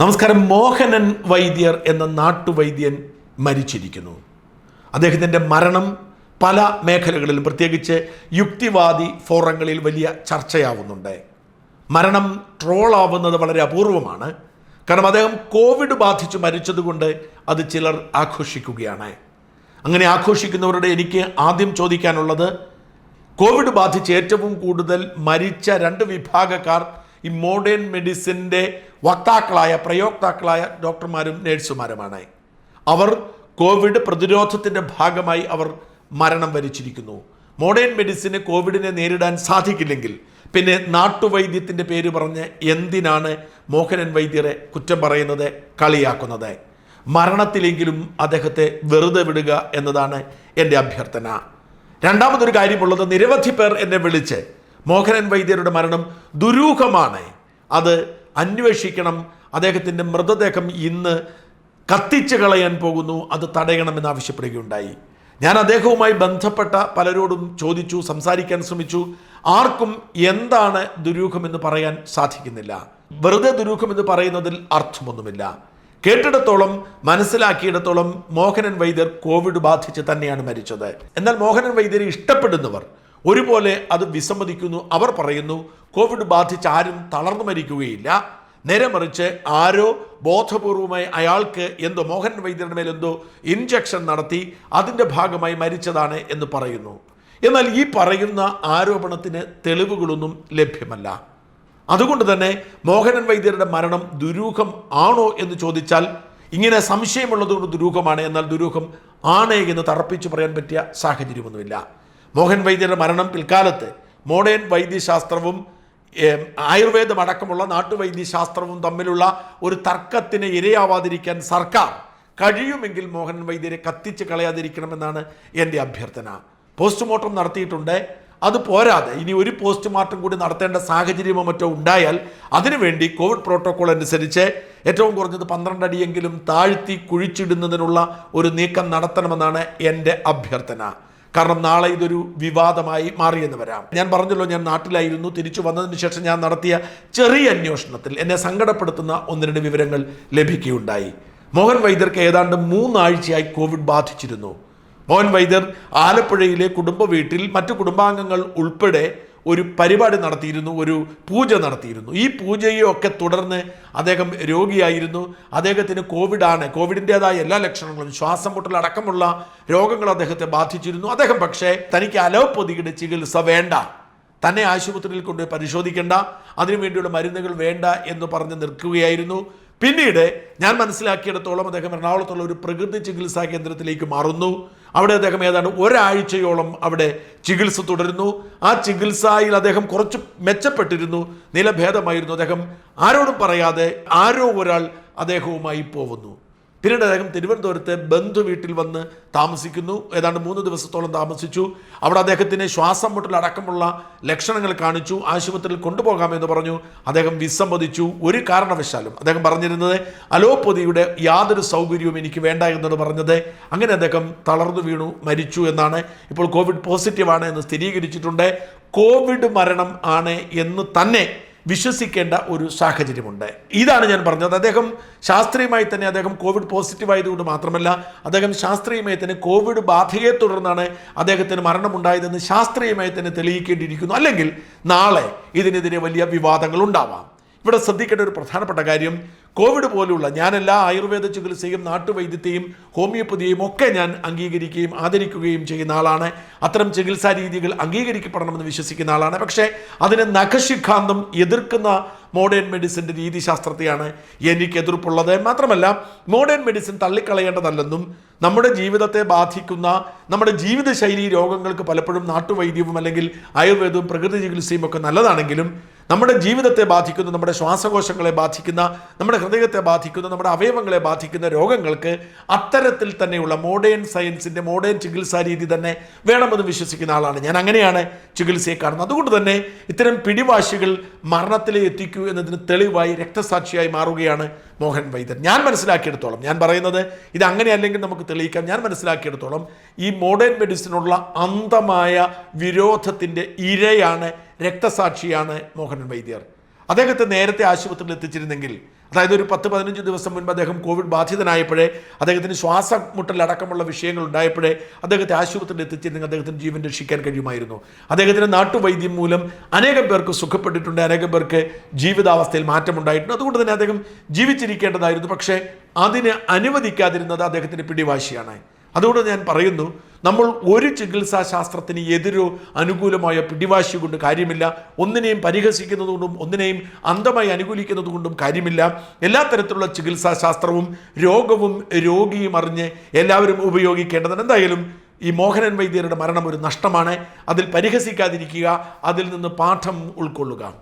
നമസ്കാരം. മോഹനൻ വൈദ്യർ എന്ന നാട്ടുവൈദ്യൻ മരിച്ചിരിക്കുന്നു. അദ്ദേഹത്തിന്റെ മരണം പല മേഖലകളിലും പ്രത്യേകിച്ച് യുക്തിവാദി ഫോറങ്ങളിൽ വലിയ ചർച്ചയാവുന്നുണ്ട്. മരണം ട്രോളാവുന്നത് വളരെ അപൂർവമാണ്. കാരണം അദ്ദേഹം കോവിഡ് ബാധിച്ച് മരിച്ചതുകൊണ്ട് അത് ചിലർ ആഘോഷിക്കുകയാണ്. അങ്ങനെ ആഘോഷിക്കുന്നവരുടെ എനിക്ക് ആദ്യം ചോദിക്കാനുള്ളത് കോവിഡ് ബാധിച്ച് ഏറ്റവും കൂടുതൽ മരിച്ച രണ്ട് വിഭാഗക്കാർ ഈ മോഡേൺ മെഡിസിന്റെ വക്താക്കളായ പ്രയോക്താക്കളായ ഡോക്ടർമാരും നേഴ്സുമാരുമാണ്. അവർ കോവിഡ് പ്രതിരോധത്തിന്റെ ഭാഗമായി അവർ മരണം വരിച്ചിരിക്കുന്നു. മോഡേൺ മെഡിസിന് കോവിഡിനെ നേരിടാൻ സാധിക്കില്ലെങ്കിൽ പിന്നെ നാട്ടുവൈദ്യത്തിന്റെ പേര് പറഞ്ഞ് എന്തിനാണ് മോഹനൻ വൈദ്യരെ കുറ്റം പറയുന്നത് കളിയാക്കുന്നത്? മരണത്തിലെങ്കിലും അദ്ദേഹത്തെ വെറുതെ വിടുക എന്നതാണ് എന്റെ അഭ്യർത്ഥന. രണ്ടാമതൊരു കാര്യമുള്ളത് നിരവധി പേർ എന്നെ വിളിച്ച് മോഹനൻ വൈദ്യരുടെ മരണം ദുരൂഹമാണ്. അത് അന്വേഷിക്കണം. അദ്ദേഹത്തിന്റെ മൃതദേഹം ഇന്ന് കത്തിച്ച് കളയാൻ പോകുന്നു. അത് തടയണമെന്ന് ആവശ്യപ്പെടുകയുണ്ടായി. ഞാൻ അദ്ദേഹവുമായി ബന്ധപ്പെട്ട പലരോടും ചോദിച്ചു സംസാരിക്കാൻ ശ്രമിച്ചു. ആർക്കും എന്താണ് ദുരൂഹമെന്ന് പറയാൻ സാധിക്കുന്നില്ല. വെറുതെ ദുരൂഹമെന്ന് പറയുന്നതിൽ അർത്ഥമൊന്നുമില്ല. കേട്ടിടത്തോളം മനസ്സിലാക്കിയിടത്തോളം മോഹനൻ വൈദ്യർ കോവിഡ് ബാധിച്ച് തന്നെയാണ് മരിച്ചത്. എന്നാൽ മോഹനൻ വൈദ്യരെ ഇഷ്ടപ്പെടുന്നവർ ഒരുപോലെ അത് വിസമ്മതിക്കുന്നു. അവർ പറയുന്നു കോവിഡ് ബാധിച്ച് ആരും തളർന്നു മരിക്കുകയില്ല. നേരെ മറിച്ച് ആരോ ബോധപൂർവമായി അയാൾക്ക് എന്തോ മോഹൻ വൈദ്യരുടെ മേലെന്തോ ഇഞ്ചക്ഷൻ നടത്തി അതിന്റെ ഭാഗമായി മരിച്ചതാണ് എന്ന് പറയുന്നു. എന്നാൽ ഈ പറയുന്ന ആരോപണത്തിന് തെളിവുകളൊന്നും ലഭ്യമല്ല. അതുകൊണ്ട് തന്നെ മോഹനൻ വൈദ്യരുടെ മരണം ദുരൂഹം ആണോ എന്ന് ചോദിച്ചാൽ ഇങ്ങനെ സംശയമുള്ളതുകൊണ്ട് ദുരൂഹമാണ്. എന്നാൽ ദുരൂഹം ആണേ എന്ന് തറപ്പിച്ചു പറയാൻ പറ്റിയ സാഹചര്യമൊന്നുമില്ല. മോഹൻ വൈദ്യരുടെ മരണം പിൽക്കാലത്ത്. മോഡേൺ വൈദ്യശാസ്ത്രവും ആയുർവേദം അടക്കമുള്ള നാട്ടുവൈദ്യശാസ്ത്രവും തമ്മിലുള്ള ഒരു തർക്കത്തിന് ഇരയാവാതിരിക്കാൻ സർക്കാർ കഴിയുമെങ്കിൽ മോഹൻ വൈദ്യരെ കത്തിച്ച് കളയാതിരിക്കണമെന്നാണ് എന്റെ അഭ്യർത്ഥന. പോസ്റ്റ്മോർട്ടം നടത്തിയിട്ടുണ്ട്. അത് പോരാതെ ഇനി ഒരു പോസ്റ്റ്മോർട്ടം കൂടി നടത്തേണ്ട സാഹചര്യമോ മറ്റോ ഉണ്ടായാൽ അതിനുവേണ്ടി കോവിഡ് പ്രോട്ടോകോൾ അനുസരിച്ച് ഏറ്റവും കുറഞ്ഞത് പന്ത്രണ്ട് അടിയെങ്കിലും താഴ്ത്തി കുഴിച്ചിടുന്നതിനുള്ള ഒരു നീക്കം നടത്തണമെന്നാണ് എന്റെ അഭ്യർത്ഥന. കാരണം നാളെ ഇതൊരു വിവാദമായി മാറിയെന്ന് വരാം ഞാൻ പറഞ്ഞല്ലോ ഞാൻ നാട്ടിലായിരുന്നു തിരിച്ചു വന്നതിന് ശേഷം ഞാൻ നടത്തിയ ചെറിയ അന്വേഷണത്തിൽ എന്നെ സങ്കടപ്പെടുത്തുന്ന ഒന്ന് രണ്ട് വിവരങ്ങൾ ലഭിക്കുകയുണ്ടായി. മോഹൻ വൈദ്യർക്ക് ഏതാണ്ട് മൂന്നാഴ്ചയായി കോവിഡ് ബാധിച്ചിരുന്നു. മോഹൻ വൈദ്യർ ആലപ്പുഴയിലെ കുടുംബ വീട്ടിൽ മറ്റു കുടുംബാംഗങ്ങൾ ഉൾപ്പെടെ ഒരു പരിപാടി നടത്തിയിരുന്നു ഒരു പൂജ നടത്തിയിരുന്നു. ഈ പൂജയൊക്കെ തുടർന്ന് അദ്ദേഹം രോഗിയായിരുന്നു. അദ്ദേഹത്തിന് കോവിഡാണ്. കോവിഡിന്റെതായ എല്ലാ ലക്ഷണങ്ങളും ശ്വാസം മുട്ടലടക്കമുള്ള രോഗങ്ങൾ അദ്ദേഹത്തെ ബാധിച്ചിരുന്നു. അദ്ദേഹം പക്ഷേ തനിക്ക് അലോപ്പതിയുടെ ചികിത്സ വേണ്ട. തന്നെ ആശുപത്രിയിൽ കൊണ്ട് പരിശോധിക്കേണ്ട. അതിനുവേണ്ടിയുള്ള മരുന്നുകൾ വേണ്ട എന്ന് പറഞ്ഞ് നിൽക്കുകയായിരുന്നു. പിന്നീട് ഞാൻ മനസ്സിലാക്കിയിടത്തോളം അദ്ദേഹം എറണാകുളത്തുള്ള ഒരു പ്രകൃതി ചികിത്സാ കേന്ദ്രത്തിലേക്ക് മാറുന്നു. അവിടെ അദ്ദേഹം ഏതാണ്ട് ഒരാഴ്ചയോളം അവിടെ ചികിത്സ തുടരുന്നു. ആ ചികിത്സയിൽ അദ്ദേഹം കുറച്ച് മെച്ചപ്പെട്ടിരുന്നു. നിലഭേദമായിരുന്നു അദ്ദേഹം. ആരോടും പറയാതെ ആരോ ഒരാൾ അദ്ദേഹവുമായി പോകുന്നു. പിന്നീട് അദ്ദേഹം തിരുവനന്തപുരത്തെ ബന്ധു വീട്ടിൽ വന്ന് താമസിക്കുന്നു. ഏതാണ്ട് മൂന്ന് ദിവസത്തോളം താമസിച്ചു. അവിടെ അദ്ദേഹത്തിന് ശ്വാസം മുട്ടലടക്കമുള്ള ലക്ഷണങ്ങൾ കാണിച്ചു. ആശുപത്രിയിൽ കൊണ്ടുപോകാമെന്ന് പറഞ്ഞു. അദ്ദേഹം വിസമ്മതിച്ചു. ഒരു കാരണവശാലും അദ്ദേഹം പറഞ്ഞിരുന്നത് അലോപ്പതിയുടെ യാതൊരു സൗകര്യവും എനിക്ക് വേണ്ട എന്നാണ് പറഞ്ഞത്. അങ്ങനെ അദ്ദേഹം തളർന്നു വീണു മരിച്ചു എന്നാണ്. ഇപ്പോൾ കോവിഡ് പോസിറ്റീവാണ് എന്ന് സ്ഥിരീകരിച്ചിട്ടുണ്ട്. കോവിഡ് മരണം ആണ് എന്ന് തന്നെ വിശ്വസിക്കേണ്ട ഒരു സാഹചര്യമുണ്ട്. ഇതാണ് ഞാൻ പറഞ്ഞത്. അദ്ദേഹം ശാസ്ത്രീയമായി തന്നെ അദ്ദേഹം കോവിഡ് പോസിറ്റീവ് ആയതുകൊണ്ട് മാത്രമല്ല അദ്ദേഹം ശാസ്ത്രീയമായി തന്നെ കോവിഡ് ബാധയെ തുടർന്നാണ് അദ്ദേഹത്തിന് മരണമുണ്ടായതെന്ന് ശാസ്ത്രീയമായി തന്നെ തെളിയിക്കേണ്ടിയിരിക്കുന്നു. അല്ലെങ്കിൽ നാളെ ഇതിനെതിരെ വലിയ വിവാദങ്ങൾ ഉണ്ടാവാം. ഇവിടെ ശ്രദ്ധിക്കേണ്ട ഒരു പ്രധാനപ്പെട്ട കാര്യം കോവിഡ് പോലുള്ള ഞാൻ എല്ലാ ആയുർവേദ ചികിത്സയും നാട്ടുവൈദ്യത്തെയും ഹോമിയോപ്പതിയെയും ഒക്കെ ഞാൻ അംഗീകരിക്കുകയും ആദരിക്കുകയും ചെയ്യുന്ന ആളാണ്. അത്തരം ചികിത്സാ രീതികൾ അംഗീകരിക്കപ്പെടണമെന്ന് വിശ്വസിക്കുന്ന ആളാണ്. പക്ഷേ അതിനെ നഖശിഖാന്തം എതിർക്കുന്ന മോഡേൺ മെഡിസിന്റെ രീതിശാസ്ത്രത്തെയാണ് എനിക്ക് എതിർപ്പുള്ളത് മാത്രമല്ല മോഡേൺ മെഡിസിൻ തള്ളിക്കളയേണ്ടതല്ലെന്നും നമ്മുടെ ജീവിതത്തെ ബാധിക്കുന്ന നമ്മുടെ ജീവിതശൈലി രോഗങ്ങൾക്ക് പലപ്പോഴും നാട്ടുവൈദ്യവും അല്ലെങ്കിൽ ആയുർവേദവും പ്രകൃതി ചികിത്സയും ഒക്കെ നല്ലതാണെങ്കിലും നമ്മുടെ ജീവിതത്തെ ബാധിക്കുന്ന നമ്മുടെ ശ്വാസകോശങ്ങളെ ബാധിക്കുന്ന നമ്മുടെ ഹൃദയത്തെ ബാധിക്കുന്ന നമ്മുടെ അവയവങ്ങളെ ബാധിക്കുന്ന രോഗങ്ങൾക്ക് അത്തരത്തിൽ തന്നെയുള്ള മോഡേൺ സയൻസിന്റെ മോഡേൺ ചികിത്സാ രീതി തന്നെ വേണമെന്ന് വിശ്വസിക്കുന്ന ആളാണ്. ഞാൻ അങ്ങനെയാണ് ചികിത്സയെ കാണുന്നത്. അതുകൊണ്ട് തന്നെ ഇത്തരം പിടിവാശികൾ മരണത്തിലെ എത്തിക്കൂ എന്നതിന് തെളിവായി രക്തസാക്ഷിയായി മാറുകയാണ് മോഹൻ വൈദ്യർ ഞാൻ മനസ്സിലാക്കിയെടുത്തോളം. ഞാൻ പറയുന്നത് ഇത് അങ്ങനെ അല്ലെങ്കിൽ നമുക്ക് തെളിയിക്കാം. ഞാൻ മനസ്സിലാക്കിയെടുത്തോളം ഈ മോഡേൺ മെഡിസിനുള്ള അന്തമായ വിരോധത്തിന്റെ ഇരയാണ് രക്തസാക്ഷിയാണ് മോഹൻ വൈദ്യർ. അദ്ദേഹത്തെ നേരത്തെ ആശുപത്രിയിൽ എത്തിച്ചിരുന്നെങ്കിൽ അതായത് ഒരു പത്ത് പതിനഞ്ച് ദിവസം മുൻപ് അദ്ദേഹം കോവിഡ് ബാധിതനായപ്പോഴേ അദ്ദേഹത്തിന് ശ്വാസമുട്ടലടക്കമുള്ള വിഷയങ്ങൾ ഉണ്ടായപ്പോഴേ അദ്ദേഹത്തെ ആശുപത്രിയിൽ എത്തിച്ചിരുന്നെങ്കിൽ അദ്ദേഹത്തിന് ജീവൻ രക്ഷിക്കാൻ കഴിയുമായിരുന്നു. അദ്ദേഹത്തിന്റെ നാട്ടുവൈദ്യം മൂലം അനേകം പേർക്ക് സുഖപ്പെട്ടിട്ടുണ്ട് അനേകം പേർക്ക് ജീവിതാവസ്ഥയിൽ മാറ്റമുണ്ടായിട്ടുണ്ട്. അതുകൊണ്ട് തന്നെ അദ്ദേഹം ജീവിച്ചിരിക്കേണ്ടതായിരുന്നു. പക്ഷേ അതിന് അനുവദിക്കാതിരുന്നത് അദ്ദേഹത്തിന്റെ പിടിവാശിയാണ്. അതുകൊണ്ട് ഞാൻ പറയുന്നു നമ്മൾ ഒരു ചികിത്സാ ശാസ്ത്രത്തിന് എതിരോ അനുകൂലമായ പിടിവാശി കൊണ്ട് കാര്യമില്ല. ഒന്നിനെയും പരിഹസിക്കുന്നതുകൊണ്ടും ഒന്നിനെയും അന്ധമായി അനുകൂലിക്കുന്നത് കൊണ്ടും കാര്യമില്ല. എല്ലാ തരത്തിലുള്ള ചികിത്സാ ശാസ്ത്രവും രോഗവും രോഗിയും അറിഞ്ഞ് എല്ലാവരും ഉപയോഗിക്കേണ്ടതാണ്. എന്തായാലും ഈ മോഹനൻ വൈദ്യരുടെ മരണം ഒരു നഷ്ടമാണ്. അതിൽ പരിഹസിക്കാതിരിക്കുക അതിൽ നിന്ന് പാഠം ഉൾക്കൊള്ളുക.